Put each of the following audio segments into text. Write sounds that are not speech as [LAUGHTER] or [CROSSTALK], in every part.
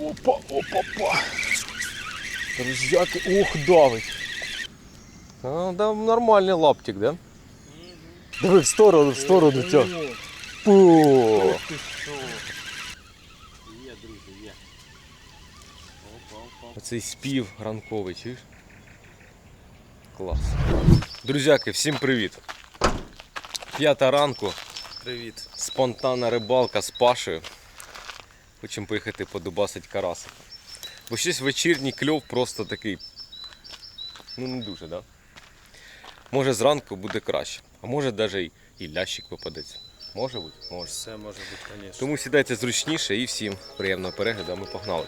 Опа, опа, опа. Друзьяки, ух, давить. А, да, нормальний лаптик, да? Диви в сторону, в сторону тя. Пу. Є, друзі, є. Опа, опа. Оцей спів ранковий, чуєш? Клас. Друзяки, всім привіт. П'ята ранку. Привіт. Спонтанна рибалка з Пашею. Хочемо поїхати подубасить карасика. Бо щось вечірній кльов просто такий. Ну не дуже, да? Може зранку буде краще. А може навіть і лящик попадеться. Може бути? Може. Все може бути, звісно. Тому сідайте зручніше і всім приємного перегляду, а ми погнали.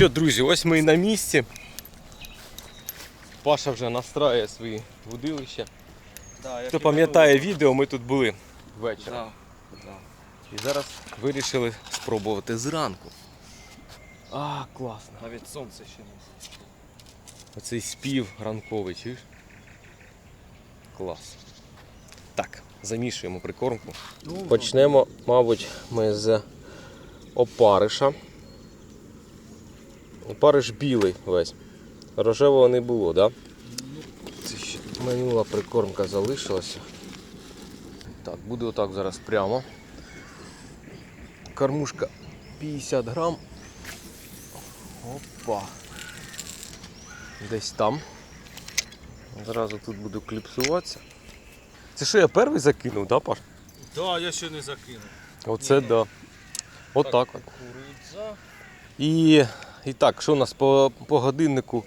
Що, друзі, ось ми і на місці. Паша вже настраює свої вудилища. Да, Хто пам'ятає відео, ми тут були ввечері. Да, да. І зараз вирішили спробувати зранку. А, класно. Навіть сонце ще не Оцей спів ранковий, чуєш? Клас. Так, замішуємо прикормку. Почнемо, мабуть, ми з опариша. Опариш білий весь. Рожевого не було, так? Да? Це ще минула прикормка залишилася. Так, буде отак зараз прямо. Кормушка 50 грам. Опа. Десь там. Зразу тут буду кліпсуватися. Це що я перший закинув, да, Паш? Да, я ще не закинув. Оце да. Отак от. Куриця. І, і так, що у нас по, по годиннику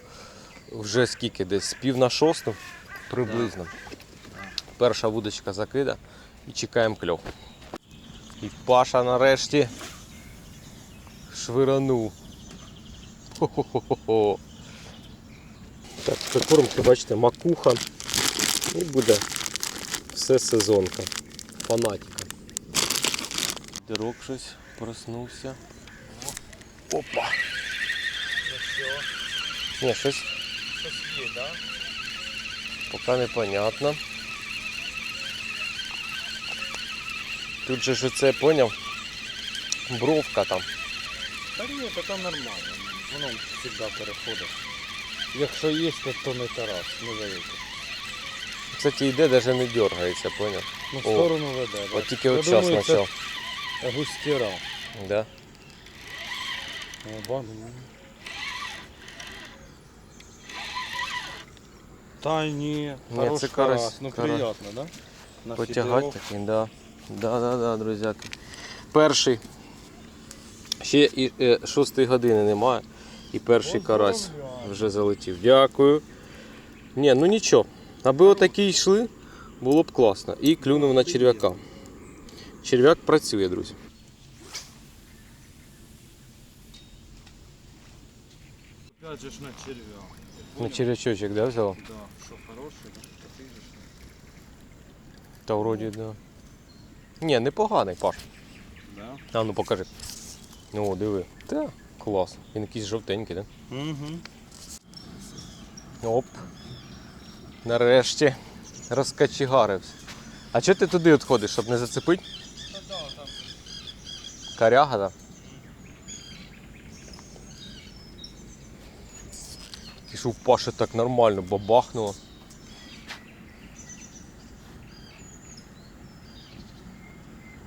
вже скільки десь? Пів на шосту приблизно. Перша вудочка закида і чекаємо кльов. І Паша нарешті швиранув. Хо-хо-хо-хо. Так, прикормки, бачите, макуха. І буде все сезонка. Фанатика. Дирок щось проснувся. Опа! Ні, щось Щось є, да? поки непонятно. Тут же ж це поняв. Бровка там. Та ні, то там нормально. Воно завжди переходить. Якщо є, то, то не Тарас, не великий. Кстати, йде, навіть не дергається, поняв? Ну, в О, сторону веде. От тільки от час почав. Густіра. Да? О. Та ні, Ні, хорош це карась, карась. Ну карась. приємно, да? На Потягати такий, да. Да, да, да, друзяки. Перший. Ще і е, шостої години немає. І перший карась вже залетів. Дякую. Ні, ну нічого. Аби отакі йшли, було б класно. І клюнув на черв'яка. Черв'як працює, друзі. Опять же ж на червя. На черв'ячочок, да, взяла? Да, що хороший, да? Такий же. Та вроді, да. Ні, непоганий, Паш. Да? А ну покажи. О, диви. Та, клас. Він якийсь жовтенький, да? Угу. Оп. Нарешті розкачігарився. А чого ти туди відходиш, щоб не зацепити? Та да, там Коряга, да? що в Паші так нормально бабахнуло.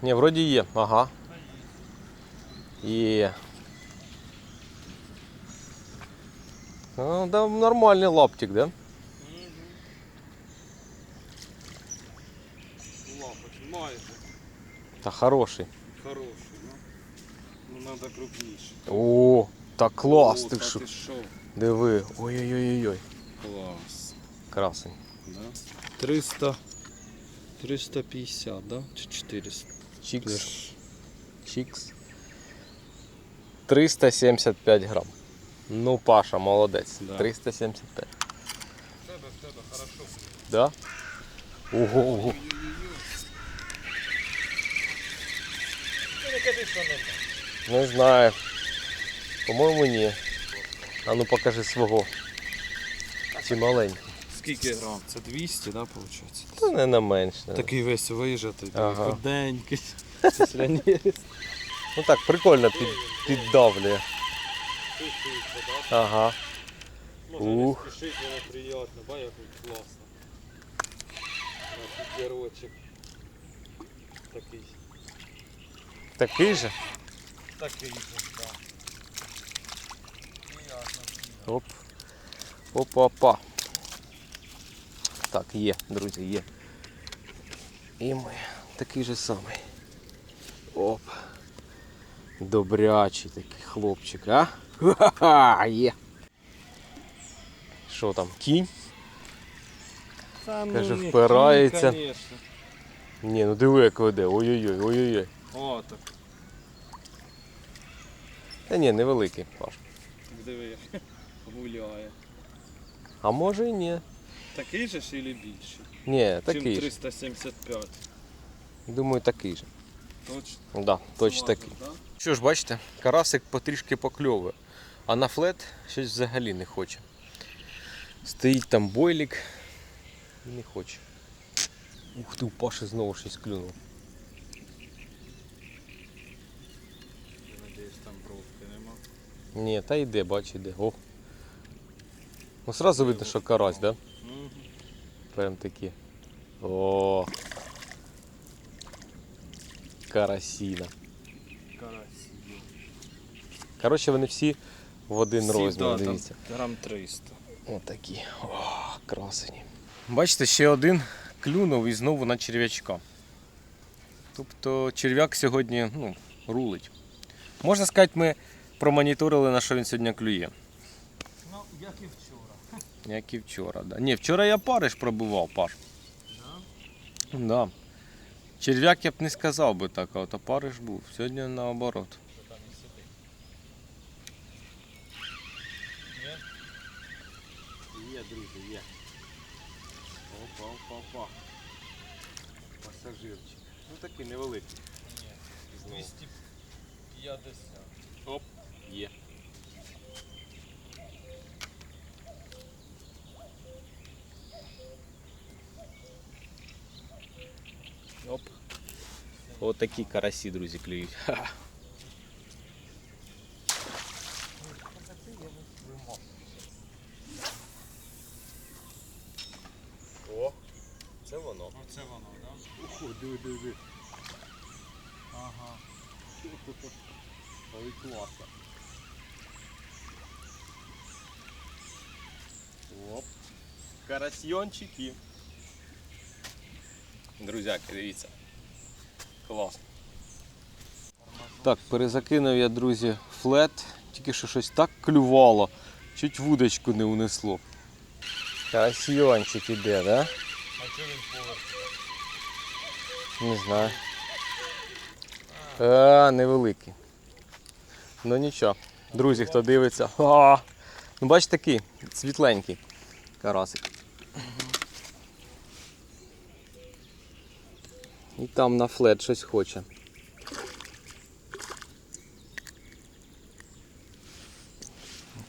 Ні, вроді є, ага. Є. Ну, да, нормальний лаптик, да? лапоть майже Та хороший. хороший, да? Ну надо крупніше. О, та клас, О, ти та що? ти що? Диви. Ой-ой-ой-ой. Клас. Красень. Да? 300, 350, да? Чи 400? Чікс. Чікс. 375 грам. Ну, Паша, молодець. Да. 375. В тебе, в тебе хорошо. Да? Ого, ого. Ти не кажи, що нема. Не знаю. По-моєму, ні. А ну покажи свого. Чи маленький. Скільки грам? Це 200, да, виходить? Та не на менше. Такий весь вижатий, Ага. худенький. Ну так, прикольно під, піддавлює. Ага. Ух. спішить, воно приємно, ба, як класно. Герочек. Такий. Такий же. Такий же, так. Приємно. Оп. Опа-па. Так, є, друзі, є. І ми такий же самий. Оп. Добрячий такий хлопчик, а? Ха-ха, є. Що там, кінь? Та, Каже, ні, впирається. кінь, конечно. Ні, ну диви, як веде. Ой-ой-ой, ой-ой-ой. О, так, Та ні, невеликий, Паш. диви, гуляє. А може і ні. Такий же ж или більший? Ні, такий ж. 375. Думаю, такий же. Точно. Да, точно такий. Да? Що ж, бачите, карасик потрішки покльовує, а на флет щось взагалі не хоче. Стоїть там бойлік і не хоче. Ух ти, у Паші знову щось клюнув. Я надіюсь, там бровки нема. Ні, та йде, бач, йде. О. Ну сразу видно, що карась, да? Прям такі. О. Карасіна. Карась. Коротше, вони всі в один Всі, розмір, да, там дивіться. Грам 300. Отакі. О, красені. Бачите, ще один клюнув і знову на черв'ячка. Тобто черв'як сьогодні ну, рулить. Можна сказати, ми промоніторили, на що він сьогодні клює. Ну, як і вчора. Як і вчора. Да. Ні, вчора я париш пробував, Паш. Да. Черв'як я б не сказав би так, а от опариш був. Сьогодні наоборот. Є, друзі, є. Опа, опа, опа. Пасажирчик. Ну такий невеликий. Знову. 250. Оп, є. Оп. От такі карасі, друзі, клюють. [LAUGHS] О, це воно. Оце воно, да? Ого, диви, диви, диви. Ага. Ой, класно. Оп. Карасьйончики. Друзяки, дивіться. Клас. Так, перезакинув я, друзі, флет. Тільки що щось так клювало, чуть вудочку не унесло. Карасьйончик іде, да? А чого він поверх? Не знаю. А, невеликий. Ну нічого. Друзі, хто дивиться. [LAUGHS] А, ну бач такий, світленький карасик. І там на флет щось хоче.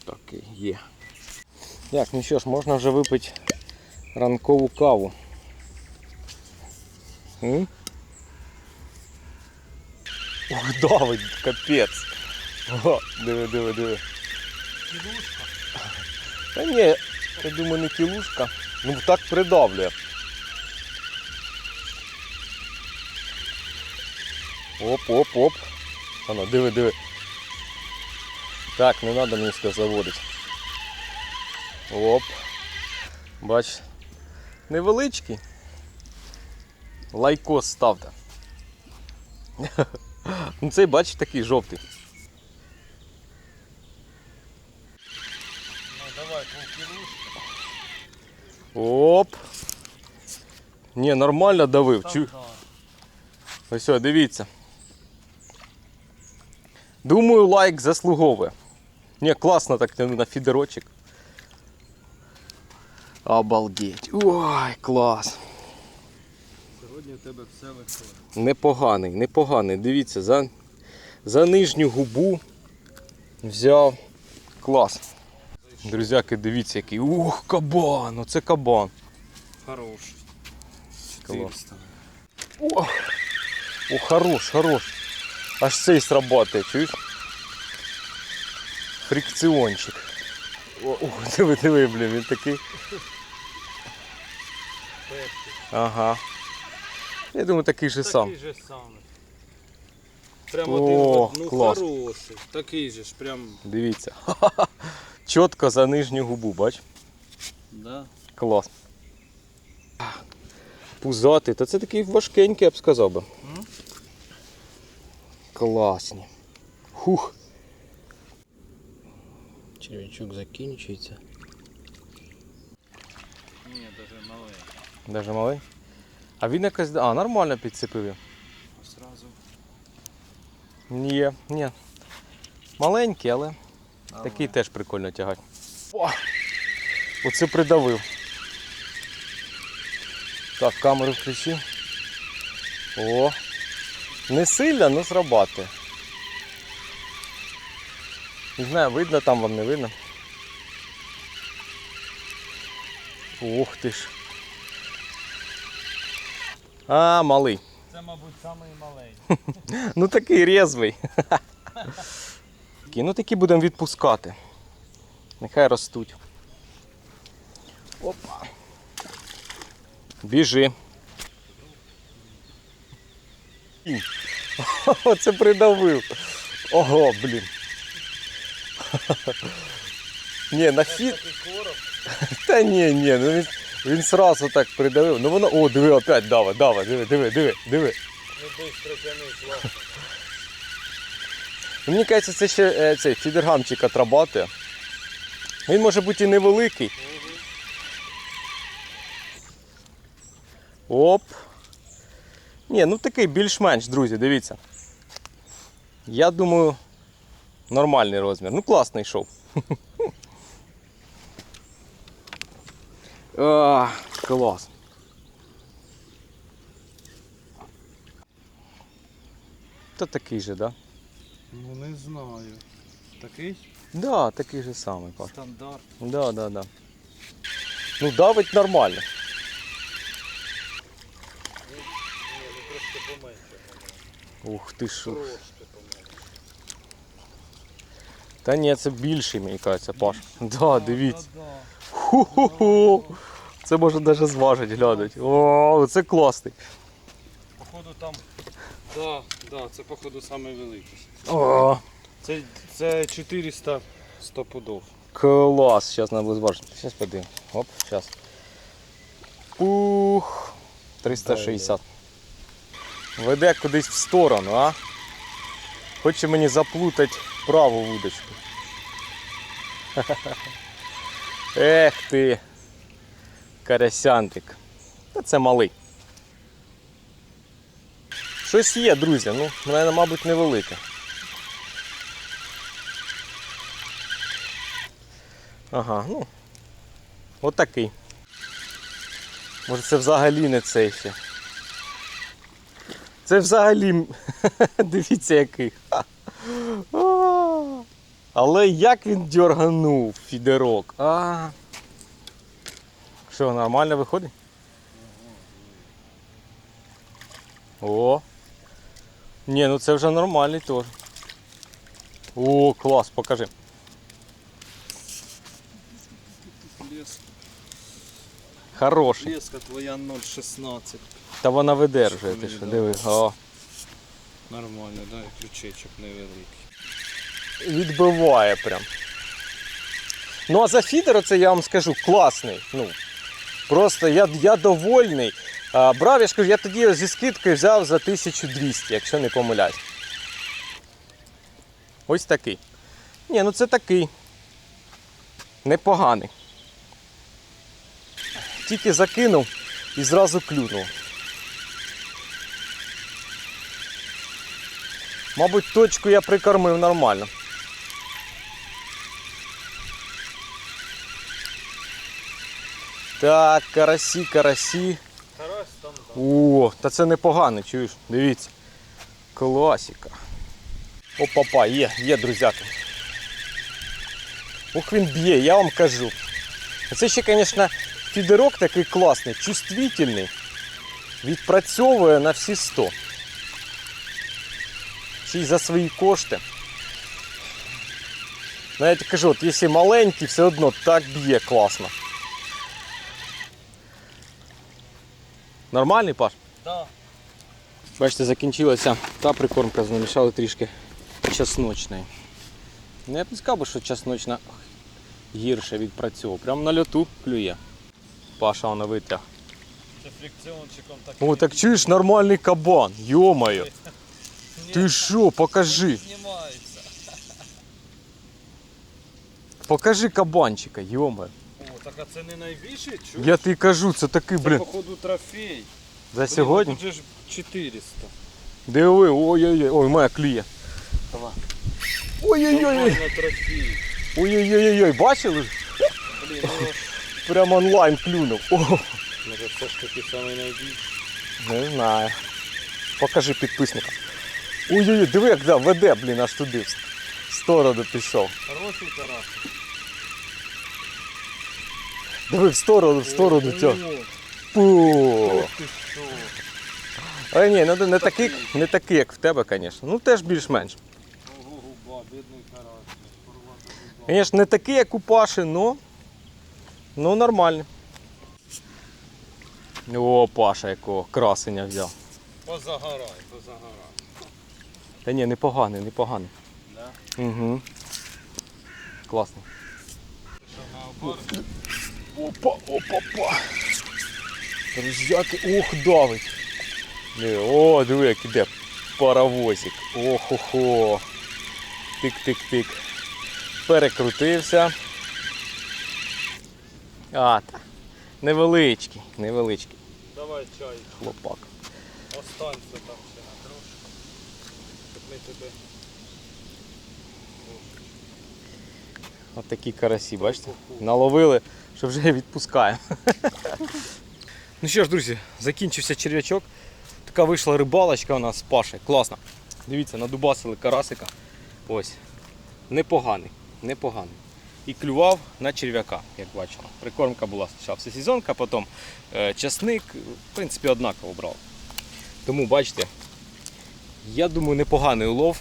Так, є. Як, ну що ж, можна вже випити ранкову каву. М? Ох, давить, капець. О, диви, диви, диви. Кілушка. Та ні, я думаю, не кілушка. Ну так придавлює. Оп, оп, оп. Ано, диви, диви. Так, не треба мені сюди заводити. Оп. Бач. Невеличкий. Лайкос ставте. [LAUGHS] Ну цей бач такий жовтий. Ну давай, полкілушка. Оп. Ні, нормально давив. Чу... Ось, дивіться. Думаю, лайк заслуговує. Ні, класно так на фідерочок. Обалдеть. Ой, клас. Сьогодні у тебе все виходить. Непоганий, непоганий. Дивіться, за, за нижню губу Взяв. Клас. Друзяки, дивіться, який. Ух, кабан! Оце кабан. Хороший. Клас. О, о, хорош, хорош. Аж цей срабатує, чуєш? Фрикціончик. О, о, диви, диви, блін, він такий. Ага. Я думаю, такий же сам. Такий же самий. Прям О, один в ну клас. хороший. Такий же ж, прям. Дивіться. [LAUGHS] Чітко за нижню губу, бач? Да. Клас. Пузатий, то це такий важкенький, я б сказав би. Класні. Хух. Червячок закінчується. Ні, даже малий. Даже малий. А він якось. А, нормально підцепив. його. Сразу. Ні, ні. Маленький, але Але. такий теж прикольно тягати. О! Оце придавив. Так, камеру включив. О! Не сильно, але зрабатує. Не знаю, видно там вам не видно. Ух ти ж. А, малий. Це, мабуть, самий маленький. [LAUGHS] Ну такий резвий. Ну такі будемо відпускати. Нехай ростуть. Опа. Біжи. Ій. [LAUGHS] Оце придавив. Ого, блін. [LAUGHS] Ні, на короб. [LAUGHS] Та ні, ні, ну він, він сразу так придавив. Ну воно. О, диви, опять дава, дава, диви, диви, диви, диви. Не быстро тянуть. Ну, Мені кажеться, це ще е, цей фідергамчик отрабатує. Він може бути і невеликий. Оп. Ні, ну такий більш-менш, друзі, дивіться. Я думаю, нормальний розмір. Ну класний йшов. [LAUGHS] А, клас. Та такий же, да? Ну не знаю. Такий Да, такий же самий, Паш. стандарт. Да, да, да. Ну, давить нормально. Ні, ну трошки поменше. Ух ти що. Та ні, це більший, мені кажеться, Паш. Да, дивіться. Ху-ху-ху. Це можна навіть зважити, глянуть. О, це класний. Походу там. Да, да, це походу самий великий. О, Це, це 400 стопудов. клас. Зараз треба буде зважити. Зараз подивимо. Оп, зараз. Ух. 360. Веде кудись в сторону, а? Хоче мені заплутати праву вудочку. [LAUGHS] Ех ти. Карасянтик. Та це малий. Щось є, друзі, ну, мене, мабуть, невелике. Ага, ну. Отакий. Може це взагалі не цей ще. Це взагалі. [LAUGHS] Дивіться який. Але як він дерганув фідерок. А. Що, нормально виходить? О. Ні, ну це вже нормальний теж. О, клас, покажи. Хороший. леска твоя 0,16. Та вона видержує, ти що, диви. О. Нормально, да, і ключичок невеликий. відбиває прям. Ну а за фідер це я вам скажу класний. Ну, просто я, я довольний. А, брав, я ж кажу, я тоді зі скидкою взяв за 1200, якщо не помиляюсь. Ось такий. Ні, ну це такий. Непоганий. Тільки закинув і зразу клюнув. Мабуть, точку я прикормив нормально. Так, карасі, карасі. О, та це непогано, чуєш? Дивіться. Класіка. Опа-па, є, є, друзяки. Ох він б'є, я вам кажу. Це ще, звісно, фідерок такий класний, чувствительний. Відпрацьовує на всі 100. Ще й за свої кошти. Навіть кажу, от якщо маленький, все одно так б'є класно. Нормальний паш? Да. Бачите, закінчилася та прикормка, намішали трішки чесночної. Ну, я б не сказав, би, що чесночна гірше відпрацьовує. Прямо на льоту клює. Паша вона витяг. Це фрикціончиком так. О, так чуєш нормальний кабан, йомаю. Ти що, покажи. Покажи кабанчика, йомаю. О, так а це не найбільший, чуєш? Я тобі кажу, це такий, Це, походу, трофей. за Блін, сьогодні. Тут же ж 400. Диви, ой-ой-ой, ой, моя клює. Давай. Ой-ой-ой. Ой-ой-ой, бачили? Блін, ну, Прям онлайн клюнув. О. може все ж таки самий найбільший. Не знаю. Покажи підписникам. Ой-ой-ой, диви, як да, веде, блін, аж туди. В сторону пішов. Хороший карась. Диви в сторону, в сторону тягне. Пу. Але ні, ну не такий, не такий, як в тебе, звісно. Ну теж більш-менш. Звісно, не такий, як у Паші, но, ну нормальний. О, Паша якого красення взяв. Позагорай, позагорай. Та ні, непоганий, непоганий. Да? Угу. Класно. Опа, опа, опа. Друзяки, ох, давить. Диви, О, диви, як іде паровозик. Ох-хо-хо. Тик-тик-тик. Перекрутився. А, та. Невеличкий, невеличкий Давай чай. хлопак. Останься там ще на трошки. Щоб ми тебе... От такі карасі, бачите? Наловили, що вже відпускаємо. [LAUGHS] ну що ж, друзі, закінчився черв'ячок. Така вийшла рибалочка у нас з Пашею. Класно. Дивіться, надубасили карасика. Ось. Непоганий, непоганий. І клював на черв'яка, як бачили. Прикормка була спочатку всесезонка, потім е, часник. В принципі, однаково брав. Тому бачите, я думаю, непоганий улов.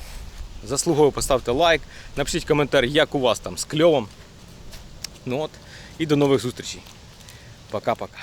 Заслуговую поставте лайк, напишіть коментар, як у вас там з кльовом. Ну от, і до нових зустрічей. Пока-пока.